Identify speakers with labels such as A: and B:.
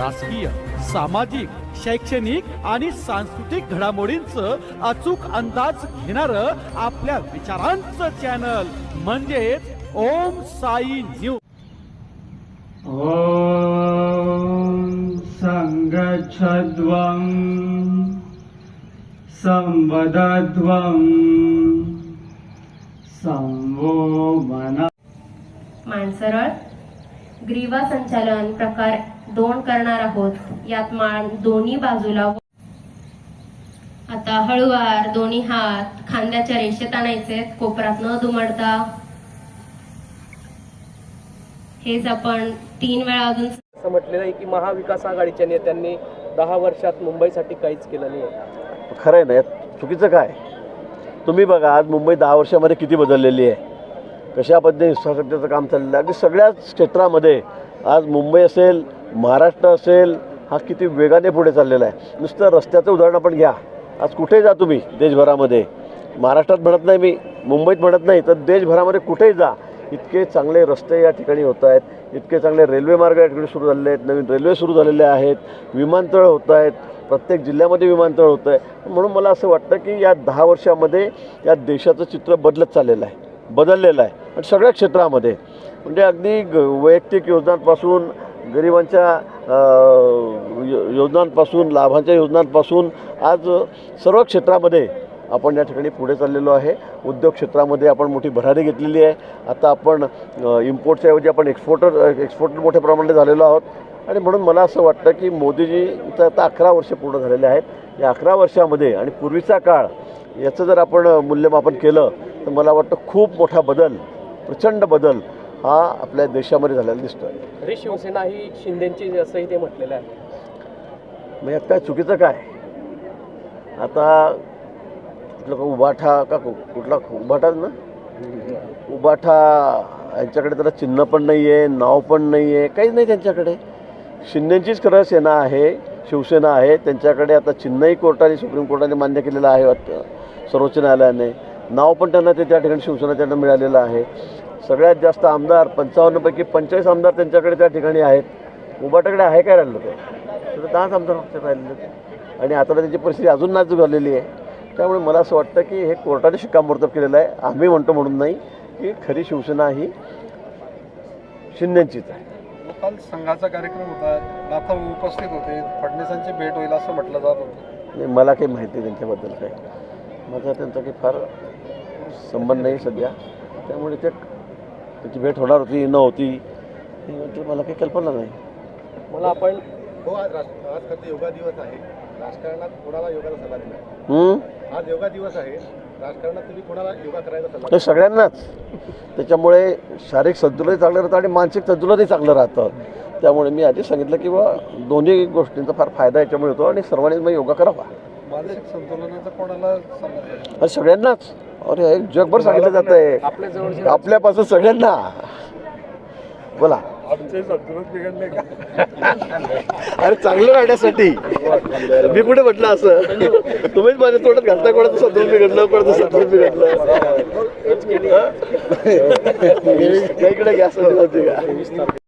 A: राजकीय सामाजिक शैक्षणिक आणि सांस्कृतिक घडामोडींचं अचूक अंदाज घेणार आपल्या विचारांचं चॅनल म्हणजेच ओम साई न्यूज
B: ॐ सङ्गच्छध्वम् संवदध्वम् संवो मना।
C: मानसरळ ग्रीवा संचालन प्रकार दोन करणार आहोत. यात मान दोन्ही बाजूला आता हळुवार दोन्ही हात खांद्याच्या रेषेत आणायचे कोपरात न दुमडता. हेच आपण तीन वेळा अजून
D: असं म्हटलेलं आहे की महाविकास आघाडीच्या नेत्यांनी दहा वर्षात मुंबईसाठी काहीच केलं नाही.
E: खरं आहे ना यात चुकीचं काय? तुम्ही बघा आज मुंबई दहा वर्षामध्ये किती बदललेली आहे. कशा पद्धतीने इन्फ्रास्ट्रक्चरचं काम चाललेलं आहे. अगदी सगळ्याच क्षेत्रामध्ये आज मुंबई असेल महाराष्ट्र असेल हा किती वेगाने पुढे चाललेला आहे. नुसतं रस्त्याचं उदाहरण आपण घ्या. आज कुठेही जा तुम्ही देशभरामध्ये? महाराष्ट्रात म्हणत नाही मी मुंबईत म्हणत नाही तर देशभरामध्ये कुठेही जा. इतके चांगले रस्ते या ठिकाणी होत आहेत. इतके चांगले रेल्वे मार्ग या ठिकाणी सुरू झालेले आहेत. नवीन रेल्वे सुरू झालेले आहेत. विमानतळ होत आहेत. प्रत्येक जिल्ह्यामध्ये विमानतळ होतं आहे. म्हणून मला असं वाटतं की या दहा वर्षामध्ये या देशाचं चित्र बदलत चाललेलं आहे. बदललेलं आहे. आणि सगळ्या क्षेत्रामध्ये. म्हणजे अगदी ग वैयक्तिक योजनांपासून गरिबांच्या योजनांपासून लाभांच्या योजनांपासून आज सर्व क्षेत्रामध्ये आपण या ठिकाणी पुढे चाललेलो आहे. उद्योग क्षेत्रामध्ये आपण मोठी भरारी घेतलेली आहे. आता आपण इम्पोर्टच्या ऐवजी आपण एक्सपोर्टर एक्सपोर्टर मोठ्या प्रमाणात झालेलो आहोत. आणि म्हणून मला असं वाटतं की मोदीजीचं आता अकरा वर्ष पूर्ण झालेले आहेत. या अकरा वर्षामध्ये आणि पूर्वीचा काळ याचं जर आपण मूल्यमापन केलं तर मला वाटतं खूप मोठा बदल प्रचंड बदल हा आपल्या देशामध्ये झालेला दिसतो आहे
D: तरी शिवसेना ही शिंदेची असंही ते म्हटलेलं आहे.
E: मग यात काय चुकीचं काय? आता कुठलं का उबाठा का कु- कुठला उबाठाच ना? उबाठा यांच्याकडे त्याला चिन्ह पण नाही आहे नाव पण नाही आहे काहीच नाही त्यांच्याकडे. शिंदेचीच खरं सेना आहे शिवसेना आहे त्यांच्याकडे आता चिन्हही कोर्टाने सुप्रीम कोर्टाने मान्य केलेलं आहे वाटतं सर्वोच्च न्यायालयाने. नाव पण त्यांना ते त्या ठिकाणी शिवसेना त्यांना मिळालेलं आहे. सगळ्यात जास्त आमदार पंचावन्नपैकी पंचेचाळीस आमदार त्यांच्याकडे त्या ठिकाणी आहेत. उबाटाकडे आहे काय राहिलं ते? तर दहाच आमदार फक्त राहिलेले आहेत. आणि आता त्यांची परिस्थिती अजून नाजूक झालेली आहे. त्यामुळे मला असं वाटतं की हे कोर्टाने शिक्कामोर्तब केलेलं आहे. आम्ही म्हणतो म्हणून नाही की खरी शिवसेना ही शिंदेचीच आहे.
F: काल संघाचा कार्यक्रम होता. नाथा उपस्थित होते. फडणवीसांची भेट होईल असं म्हटलं जात होतं.
E: नाही मला काही माहिती आहे त्यांच्याबद्दल काय माझा त्यांचा काही फार संबंध नाही सध्या. त्यामुळे ते त्याची भेट होणार होती न होती. हे म्हणजे मला काही कल्पना नाही.
D: मला आपण
G: हो आज राष्ट्र आज खरं योगा दिवस आहे. राजकारणात कोणाला योगाचा सल्ला दिला?
E: हम्म?
G: आज योगा दिवस आहे. राजकारणात तुम्ही कोणाला योगा करायचा सल्ला
E: हे सगळ्यांनाच. त्याच्यामुळे शारीरिक संतुलनही चांगलं राहतं आणि मानसिक संतुलनही चांगलं राहतं. त्यामुळे मी आधी सांगितलं की बा दोन्ही गोष्टींचा फार फायदा याच्यामुळे होतो आणि सर्वांनी मग योगा करावा.
F: मानसिक संतुलनाचा कोणाला?
E: आणि सगळ्यांनाच. अरे हे जगभर सांगितलं जात आहे आपल्यापासून सगळ्यांना. बोला.
F: आमचे संतुलन बिघडले का?
E: अरे चांगलं राहण्यासाठी मी कुठे म्हटलं असं? तुम्हीच माझ्या तोंडात घालता कोणाचं संतुलन बिघडलं कोणाचं संतुलन बिघडलं. इकडे गॅस का